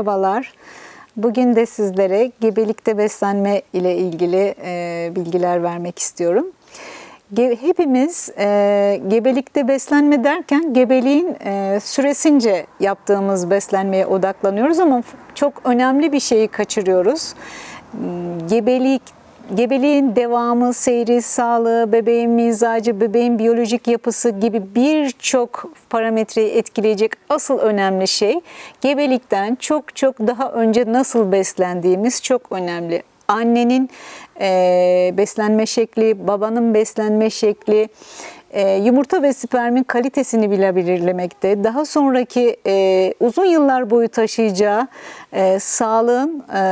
Merhabalar. Bugün de sizlere gebelikte beslenme ile ilgili e, bilgiler vermek istiyorum. Ge- hepimiz e, gebelikte beslenme derken gebeliğin e, süresince yaptığımız beslenmeye odaklanıyoruz ama çok önemli bir şeyi kaçırıyoruz. Gebelik gebeliğin devamı, seyri, sağlığı, bebeğin mizacı, bebeğin biyolojik yapısı gibi birçok parametreyi etkileyecek asıl önemli şey gebelikten çok çok daha önce nasıl beslendiğimiz çok önemli. Annenin e, beslenme şekli, babanın beslenme şekli, e, yumurta ve spermin kalitesini bile belirlemekte. Daha sonraki e, uzun yıllar boyu taşıyacağı e, sağlığın e,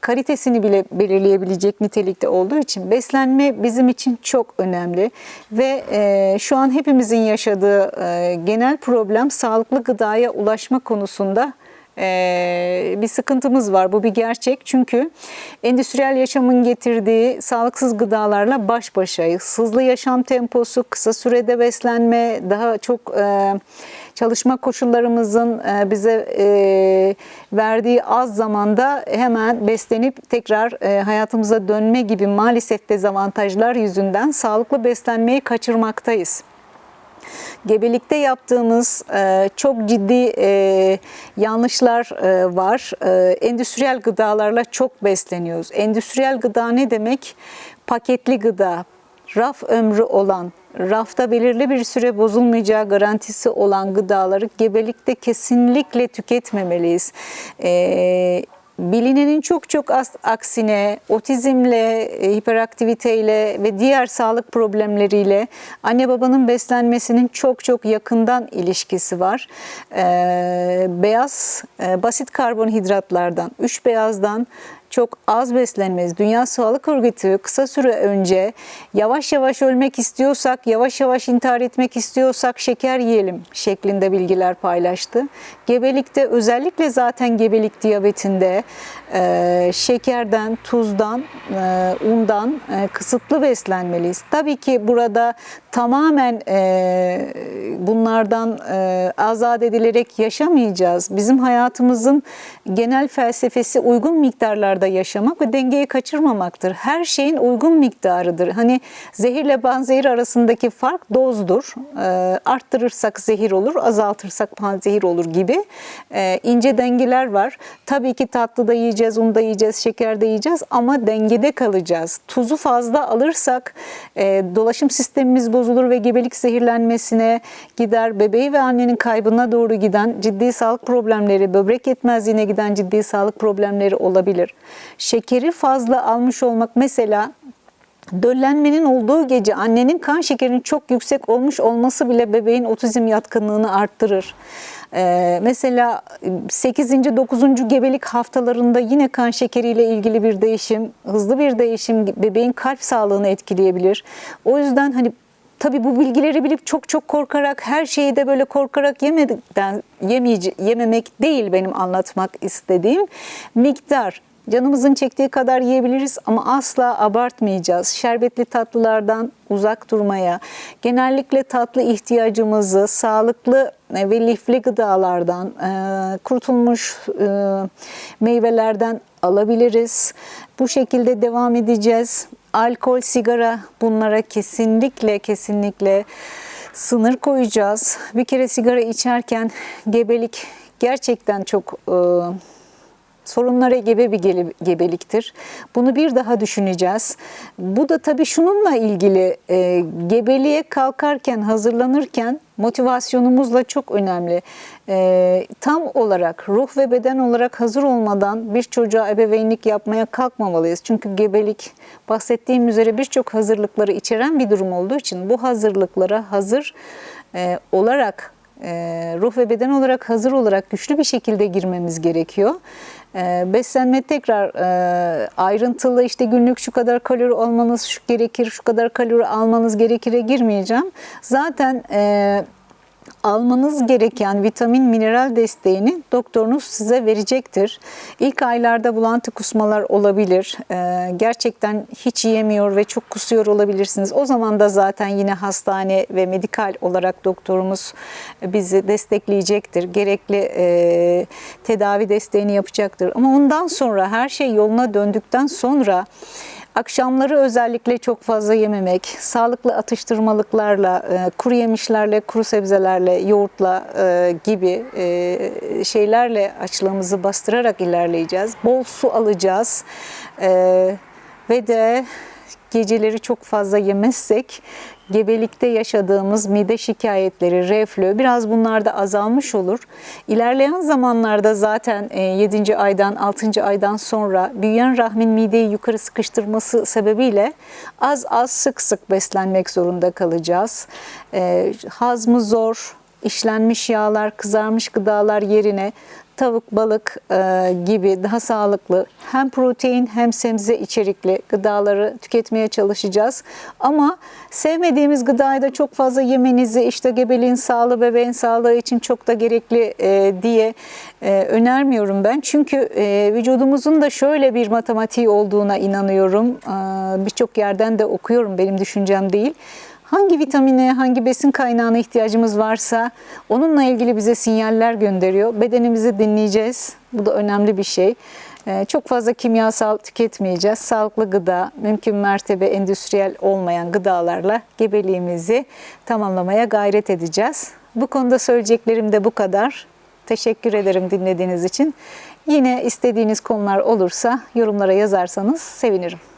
kalitesini bile belirleyebilecek nitelikte olduğu için beslenme bizim için çok önemli ve e, şu an hepimizin yaşadığı e, genel problem sağlıklı gıdaya ulaşma konusunda bir sıkıntımız var. Bu bir gerçek. Çünkü endüstriyel yaşamın getirdiği sağlıksız gıdalarla baş başayız. Hızlı yaşam temposu, kısa sürede beslenme, daha çok e, çalışma koşullarımızın e, bize e, verdiği az zamanda hemen beslenip tekrar hayatımıza dönme gibi maalesef dezavantajlar yüzünden sağlıklı beslenmeyi kaçırmaktayız gebelikte yaptığımız e, çok ciddi e, yanlışlar e, var. E, endüstriyel gıdalarla çok besleniyoruz. Endüstriyel gıda ne demek? Paketli gıda, raf ömrü olan, rafta belirli bir süre bozulmayacağı garantisi olan gıdaları gebelikte kesinlikle tüketmemeliyiz. E, Bilinenin çok çok az aksine otizmle, e, hiperaktiviteyle ve diğer sağlık problemleriyle anne babanın beslenmesinin çok çok yakından ilişkisi var. Ee, beyaz, e, basit karbonhidratlardan, üç beyazdan çok az beslenmez. Dünya Sağlık Örgütü kısa süre önce yavaş yavaş ölmek istiyorsak, yavaş yavaş intihar etmek istiyorsak şeker yiyelim şeklinde bilgiler paylaştı. Gebelikte özellikle zaten gebelik diyabetinde e, şekerden, tuzdan, e, undan e, kısıtlı beslenmeliyiz. Tabii ki burada tamamen e, bunlardan e, azat edilerek yaşamayacağız. Bizim hayatımızın genel felsefesi uygun miktarlarda yaşamak ve dengeyi kaçırmamaktır. Her şeyin uygun miktarıdır. Hani zehirle panzehir arasındaki fark dozdur. E, arttırırsak zehir olur, azaltırsak panzehir olur gibi e, ince dengeler var. Tabii ki tatlı da yiyeceğiz, un da yiyeceğiz, şeker de yiyeceğiz ama dengede kalacağız. Tuzu fazla alırsak e, dolaşım sistemimiz bozulur ve gebelik zehirlenmesine gider. Bebeği ve annenin kaybına doğru giden ciddi sağlık problemleri, böbrek yetmezliğine giden ciddi sağlık problemleri olabilir. Şekeri fazla almış olmak mesela Döllenmenin olduğu gece annenin kan şekerinin çok yüksek olmuş olması bile bebeğin otizm yatkınlığını arttırır. Ee, mesela 8. 9. gebelik haftalarında yine kan şekeriyle ilgili bir değişim, hızlı bir değişim bebeğin kalp sağlığını etkileyebilir. O yüzden hani Tabii bu bilgileri bilip çok çok korkarak her şeyi de böyle korkarak yemeden yemeyece, yememek değil benim anlatmak istediğim miktar. Canımızın çektiği kadar yiyebiliriz ama asla abartmayacağız. Şerbetli tatlılardan uzak durmaya, genellikle tatlı ihtiyacımızı sağlıklı ve lifli gıdalardan, kurutulmuş meyvelerden alabiliriz. Bu şekilde devam edeceğiz. Alkol, sigara bunlara kesinlikle kesinlikle sınır koyacağız. Bir kere sigara içerken gebelik gerçekten çok e, sorunlara gebe bir gebeliktir. Bunu bir daha düşüneceğiz. Bu da tabii şununla ilgili e, gebeliğe kalkarken, hazırlanırken motivasyonumuzla çok önemli. E, tam olarak ruh ve beden olarak hazır olmadan bir çocuğa ebeveynlik yapmaya kalkmamalıyız. Çünkü gebelik bahsettiğim üzere birçok hazırlıkları içeren bir durum olduğu için bu hazırlıklara hazır e, olarak ruh ve beden olarak hazır olarak güçlü bir şekilde girmemiz gerekiyor. Beslenme tekrar ayrıntılı işte günlük şu kadar kalori almanız şu gerekir, şu kadar kalori almanız gerekire girmeyeceğim. Zaten almanız gereken vitamin mineral desteğini doktorunuz size verecektir. İlk aylarda bulantı kusmalar olabilir. Ee, gerçekten hiç yiyemiyor ve çok kusuyor olabilirsiniz. O zaman da zaten yine hastane ve medikal olarak doktorumuz bizi destekleyecektir. Gerekli e, tedavi desteğini yapacaktır. Ama ondan sonra her şey yoluna döndükten sonra Akşamları özellikle çok fazla yememek, sağlıklı atıştırmalıklarla, e, kuru yemişlerle, kuru sebzelerle, yoğurtla e, gibi e, şeylerle açlığımızı bastırarak ilerleyeceğiz. Bol su alacağız ve de geceleri çok fazla yemezsek gebelikte yaşadığımız mide şikayetleri, reflü biraz bunlar da azalmış olur. İlerleyen zamanlarda zaten 7. aydan 6. aydan sonra büyüyen rahmin mideyi yukarı sıkıştırması sebebiyle az az sık sık beslenmek zorunda kalacağız. Hazmı zor, işlenmiş yağlar, kızarmış gıdalar yerine tavuk, balık e, gibi daha sağlıklı hem protein hem sebze içerikli gıdaları tüketmeye çalışacağız. Ama sevmediğimiz gıdayı da çok fazla yemenizi işte gebeliğin sağlığı, bebeğin sağlığı için çok da gerekli e, diye e, önermiyorum ben. Çünkü e, vücudumuzun da şöyle bir matematiği olduğuna inanıyorum. E, Birçok yerden de okuyorum benim düşüncem değil hangi vitamine, hangi besin kaynağına ihtiyacımız varsa onunla ilgili bize sinyaller gönderiyor. Bedenimizi dinleyeceğiz. Bu da önemli bir şey. Ee, çok fazla kimyasal tüketmeyeceğiz. Sağlıklı gıda, mümkün mertebe endüstriyel olmayan gıdalarla gebeliğimizi tamamlamaya gayret edeceğiz. Bu konuda söyleyeceklerim de bu kadar. Teşekkür ederim dinlediğiniz için. Yine istediğiniz konular olursa yorumlara yazarsanız sevinirim.